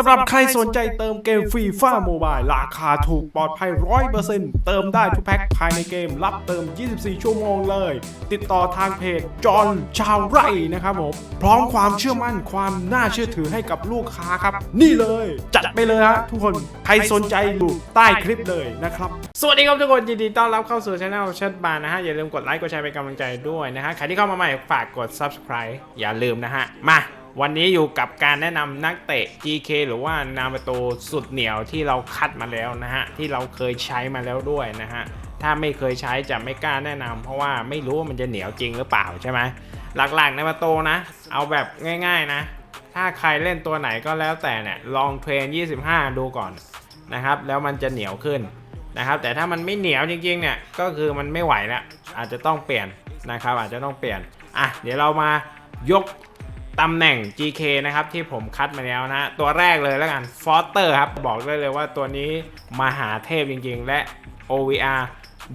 สำหรับใครสนใจเติมเกมฟรีฟ้าโมบายราคาถูกปลอดภัย 100%เติมได้ทุกแพ็คภายในเกม รับเติม 24 ชั่วโมงเลย ติดต่อทางเพจจอนชาวไร่นะครับผม พร้อมความเชื่อมั่นความน่าเชื่อถือให้กับลูกค้าครับ นี่เลย จัดไปเลยฮะทุกคนใครสนใจอยู่ใต้คลิปเลยนะครับ สวัสดีครับทุกคนยินดีต้อนรับเข้าสู่ช anel เชิดบานนะฮะอย่าลืมกดไลค์กดแชร์เป็นกำลังใจด้วยนะฮะใครที่เข้ามาใหม่ฝากกด subscribe อย่าลืมนะฮะมา วันนี้อยู่กับการแนะนำนักเตะ GK หรือว่านามาโตสุดเหนียวที่เราคัดมาแล้วนะฮะ ที่เราเคยใช้มาแล้วด้วยนะฮะ ถ้าไม่เคยใช้จะไม่กล้าแนะนำเพราะว่าไม่รู้ว่ามันจะเหนียวจริงหรือเปล่าใช่ไหมหลักๆนามาโตนะ เอาแบบง่าย ๆนะ ถ้าใครเล่นตัวไหนก็แล้วแต่เนี่ยลองเทรน 25 ดูก่อนนะครับ แล้วมันจะเหนียวขึ้นนะครับ แต่ถ้ามันไม่เหนียวจริงๆเนี่ยก็คือมันไม่ไหวแล้วอาจจะต้องเปลี่ยนนะครับอาจจะต้องเปลี่ยนอะเดี๋ยวเรามายก ตำแหน่ง GK นะครับที่ผมคัดมาแล้วนะ ตัวแรกเลยแล้วกัน f o s t e r ครับ บอกได้เลยว่าตัวนี้มหาเทพจริงๆ และ OVR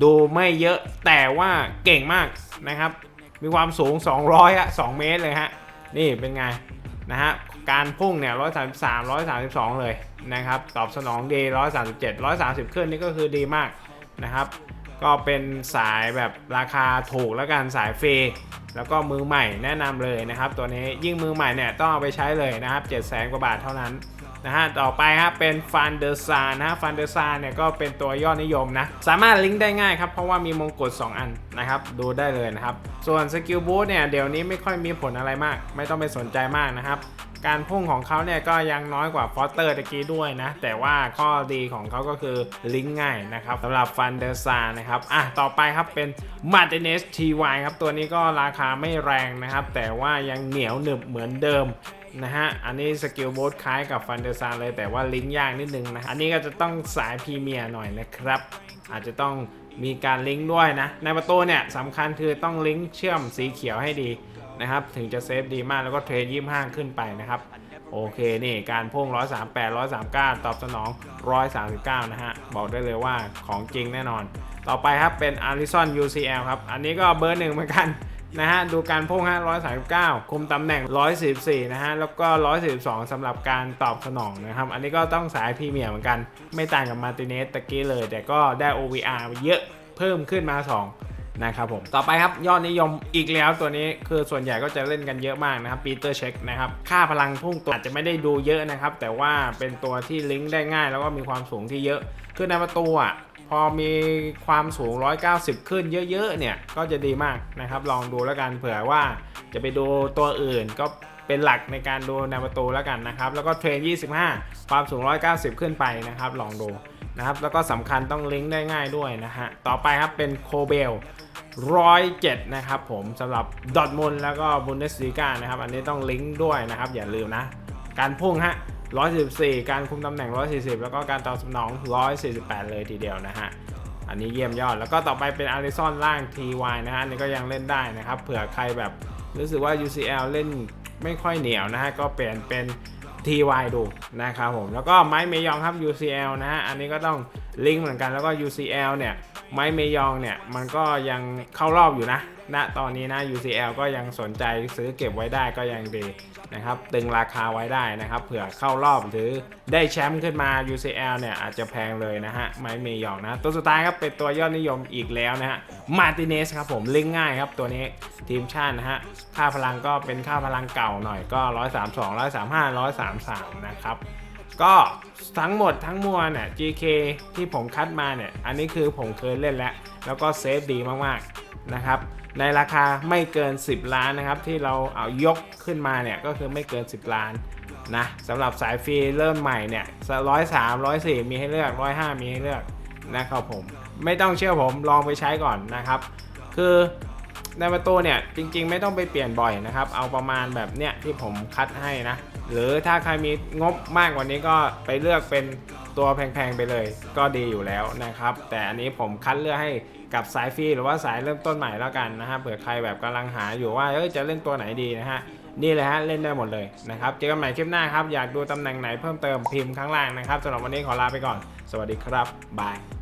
ดูไม่เยอะแต่ว่าเก่งมากนะครับ มีความสูง 200อะ2เมตรเลยฮะ นี่เป็นไงนะฮะ การพุ่งเนี่ย 133 132 เลยนะครับ ตอบสนองดี 137 130 ขึ้นนี่ก็คือดีมากนะครับ ก็เป็นสายแบบราคาถูกแล้วกันสายฟรี แล้วก็มือใหม่แนะนำเลยนะครับ ตัวนี้ยิ่งมือใหม่เนี่ยต้องเอาไปใช้เลยนะครับ7 0 0 0 0กว่าบาทเท่านั้นนะฮะต่อไปครับเป็นฟันเดอร์ซานะฮะฟันเดอร์ซานเนี่ยก็เป็นตัวยอดนิยมนะ สามารถลิงก์ได้ง่ายครับ เพราะว่ามีมงกุฎ2 อันนะครับ ดูได้เลยนะครับ ส่วนสกิลบูทเนี่ยเดี๋ยวนี้ไม่ค่อยมีผลอะไรมาก ไม่ต้องไปสนใจมากนะครับ การพุ่งของเขาเนี่ยก็ยังน้อยกว่าฟอสเตอร์ตะกี้ด้วยนะ แต่ว่าข้อดีของเขาก็คือลิงก์ง่ายนะครับสำหรับฟันเดอร์ซานะครับอะต่อไปครับเป็นมาร์ติเนสทีวครับตัวนี้ก็ราคาไม่แรงนะครับ แต่ว่ายังเหนียวหนึบเหมือนเดิมนะฮะ อันนี้สกิลโบสคล้ายกับฟันเดอร์ซาเลยแต่ว่าลิงก์ยากนิดนึงนะ อันนี้ก็จะต้องสายพรีเมียร์หน่อยนะครับ อาจจะต้องมีการลิงก์ด้วยนะ ในประตูเนี่ยสำคัญคือต้องลิงก์เชื่อมสีเขียวให้ดี นะครับ ถึงจะเซฟดีมากแล้วก็เทรนยี่ห้าขึ้นไปนะครับ โอเคนี่การพุ่ง 138 139 ตอบสนอง 139 นะฮะ บอกได้เลยว่าของจริงแน่นอน ต่อไปครับเป็น a r i s o n UCL ครับ อันนี้ก็เบอร์หนึ่งเหมือนกันนะฮะ ดูการพุ่งฮะ139 คุมตำแหน่ง 144 นะฮะ แล้วก็ 142 สำหรับการตอบสนองนะครับ อันนี้ก็ต้องสายพรีเมียร์เหมือนกัน ไม่ต่างกับมาร์ติเนสตะกี้เลย แต่ก็ได้ OVR เยอะเพิ่มขึ้นมา 2 นะครับผมต่อไปครับยอดนิยมอีกแล้วตัวนี้คือส่วนใหญ่ก็จะเล่นกันเยอะมากนะครับปีเตอร์เช็คนะครับค่าพลังพุ่งตัวอาจจะไม่ได้ดูเยอะนะครับ แต่ว่าเป็นตัวที่ลิงก์ได้ง่าย แล้วก็มีความสูงที่เยอะคือในประตูอะพอมีความสูง 190 ขึ้นเยอะๆเนี่ยก็จะดีมากนะครับ ลองดูแล้วกันเผื่อว่าจะไปดูตัวอื่นก็เป็นหลักในการดูในประตูแล้วกันนะครับ แล้วก็เทรน 25 ความสูง 190 ขึ้นไปนะครับ ลองดู นะครับ แล้วก็สำคัญต้องลิงก์ได้ง่ายด้วยนะฮะ ต่อไปครับเป็นโคเบล107 นะครับผมสำหรับดอทมุนแล้วก็บุนเดสลีกานะครับ อันนี้ต้องลิงก์ด้วยนะครับ อย่าลืมนะ การพุ่งฮะ 114 การคุมตำแหน่ง 140 แล้วก็การตอบสนอง 148 เลยทีเดียวนะฮะ อันนี้เยี่ยมยอด แล้วก็ต่อไปเป็นอาริซอนล่าง TY นะฮะ อันนี้ก็ยังเล่นได้นะครับ เผื่อใครแบบรู้สึกว่า UCL เล่นไม่ค่อยเหนียวนะฮะ ก็เปลี่ยนเป็น TY ดูนะครับผมแล้วก็ไม้เมยองครับ UCL นะฮะอันนี้ก็ต้องลิงก์เหมือนกันแล้วก็ UCL เนี่ย ไม้เมยองเนี่ย มันก็ยังเข้ารอบอยู่นะณตอนนี้นะ UCL ก็ยังสนใจซื้อเก็บไว้ได้ก็ยังดีนะครับ ตึงราคาไว้ได้นะครับ เผื่อเข้ารอบหรือได้แชมป์ขึ้นมา UCL เนี่ยอาจจะแพงเลยนะฮะ ไม้เมยองนะ ตัวสุดท้ายครับเป็นตัวยอดนิยมอีกแล้วนะฮะ มาติเนสครับผมลิงง่ายครับตัวนี้ทีมชาตินะฮะ ค่าพลังก็เป็นค่าพลังเก่าหน่อยก็ 132 135 133 นะครับ ก็ ทั้งหมดทั้งมวลเนี่ย GK ที่ผมคัดมาเนี่ย อันนี้คือผมเคยเล่นแล้ว แล้วก็เซฟดีมากๆนะครับ ในราคาไม่เกิน 10 ล้านนะครับ ที่เราเอายกขึ้นมาเนี่ย ก็คือไม่เกิน 10 ล้านนะสำหรับสายฟรีเริ่มใหม่เนี่ยร้อยสามร้อยสี่มีให้เลือกร้อยห้ามีให้เลือกนะครับผม ไม่ต้องเชื่อผมลองไปใช้ก่อนนะครับ คือในประตูเนี่ยจริงๆ ไม่ต้องไปเปลี่ยนบ่อยนะครับ เอาประมาณแบบเนี้ยที่ผมคัดให้นะ หรือถ้าใครมีงบมากกว่านี้ก็ไปเลือกเป็นตัวแพงๆไปเลย ก็ดีอยู่แล้วนะครับ แต่อันนี้ผมคัดเลือกให้กับสายฟรีหรือว่าสายเริ่มต้นใหม่แล้วกันนะฮะเผื่อใครแบบกำลังหาอยู่ว่าเอ้ยจะเล่นตัวไหนดีนะฮะนี่เลยฮะเล่นได้หมดเลยนะครับเจอกันใหม่คลิปหน้าครับอยากดูตำแหน่งไหนเพิ่มเติมพิมพ์ข้างล่างนะครับสำหรับวันนี้ขอลาไปก่อน สวัสดีครับบาย